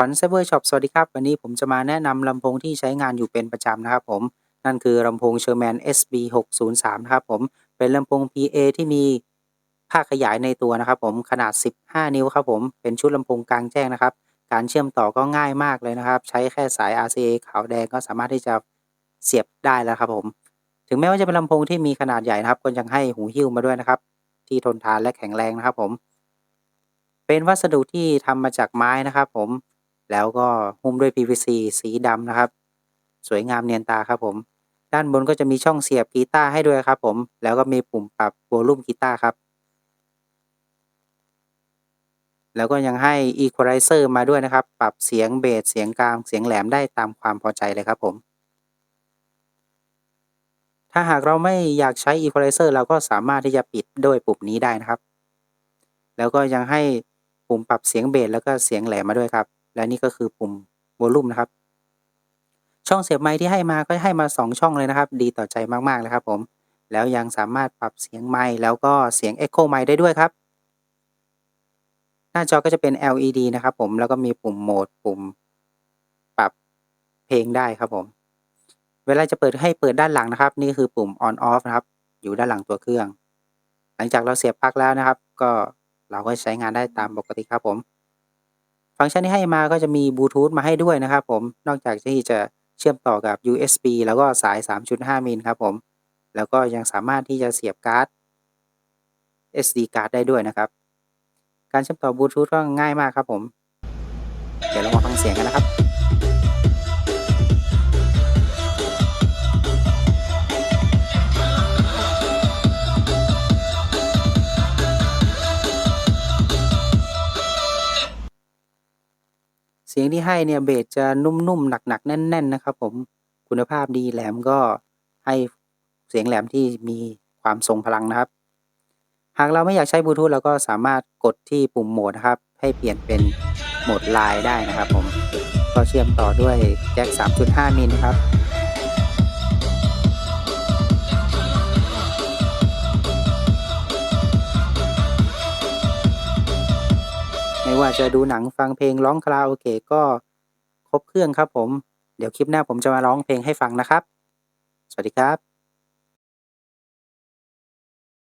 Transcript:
ขวัญเซเวอร์ช็อปสวัสดีครับ วันนี้ผมจะมาแนะนำลำโพงที่ใช้งานอยู่เป็นประจำนะครับผม นั่นคือลำโพง Sherman SB 603นะครับผม เป็นลำโพง PA ที่มีภาคขยายในตัวนะครับผมขนาด 15 นิ้วครับผม เป็นชุดลำโพงกลางแจ้งนะครับ การเชื่อมต่อก็ง่ายมากเลยนะครับ ใช้แค่สาย RCA ขาวแดงก็สามารถที่จะเสียบได้แล้วครับผม ถึงแม้ว่าจะเป็นลำโพงที่มีขนาดใหญ่นะครับก็ยังให้หูหิ้วมาด้วยนะครับ ที่ทนทานและแข็งแรงนะครับผม เป็นวัสดุที่ทำมาจากไม้นะครับผม แล้วก็หุ้มด้วย PVC สีดำนะครับ สวยงามเนียนตาครับผม ด้านบนก็จะมีช่องเสียบกีตาร์ให้ด้วยครับ ผม แล้วก็มีปุ่มปรับโวลูมกีตาร์ครับ แล้วก็ยังให้ Equalizer มาด้วยนะครับ ปรับเสียงเบสเสียงกลางเสียงแหลมได้ตามความพอใจเลยครับผมถ้าหากเราไม่อยากใช้ Equalizer เราก็สามารถที่จะปิดด้วยปุ่มนี้ได้นะครับ แล้วก็ยังให้ปุ่มปรับเสียงเบสแล้วก็เสียงแหลมมาด้วยครับ และนี่ก็คือปุ่มโวลูมนะครับ ช่องเสียบไมค์ที่ให้มาก็ให้มา 2 ช่องเลยนะครับ ดีต่อใจมากๆเลยครับผมแล้วยังสามารถปรับเสียงไมค์แล้วก็เสียง Echo ไมค์ได้ด้วยครับ หน้าจอก็จะเป็น LED นะครับผมแล้วก็มีปุ่มโหมดปุ่มปรับเพลงได้ครับผมเวลาจะเปิดให้เปิดด้านหลังนะครับ นี่คือปุ่ม on off นะครับ อยู่ด้านหลังตัวเครื่อง หลังจากเราเสียบปลั๊กแล้วนะครับ ก็เราก็ใช้งานได้ตามปกติครับผม ฟังก์ชันที่ให้มาก็จะมีบลูทูธมาให้ด้วยนะครับผม นอกจากที่จะเชื่อมต่อกับ USB แล้วก็สาย 3.5 มิลครับผม แล้วก็ยังสามารถที่จะเสียบการ์ด SD การ์ดได้ด้วยนะครับ การเชื่อมต่อบลูทูธก็ง่ายมากครับผม เดี๋ยวเรามาฟังเสียงกันนะครับ เสียงที่ให้เนี่ยเบสจะนุ่มๆ หนักๆ แน่น ๆ นะครับ ผมคุณภาพดีแหลมก็ให้เสียงแหลมที่มีความทรงพลังนะครับ หากเราไม่อยากใช้บลูทูธเราก็สามารถกดที่ปุ่มโหมดนะครับ ให้เปลี่ยนเป็นโหมดไลน์ได้นะครับ ผมก็เชื่อมต่อด้วยแจ็ค 3.5 มิลนะครับ ว่าจะดูหนังฟังเพลงร้องคาราโอเกะก็ครบเครื่องครับผม เดี๋ยวคลิปหน้าผมจะมาร้องเพลงให้ฟังนะครับ สวัสดีครับ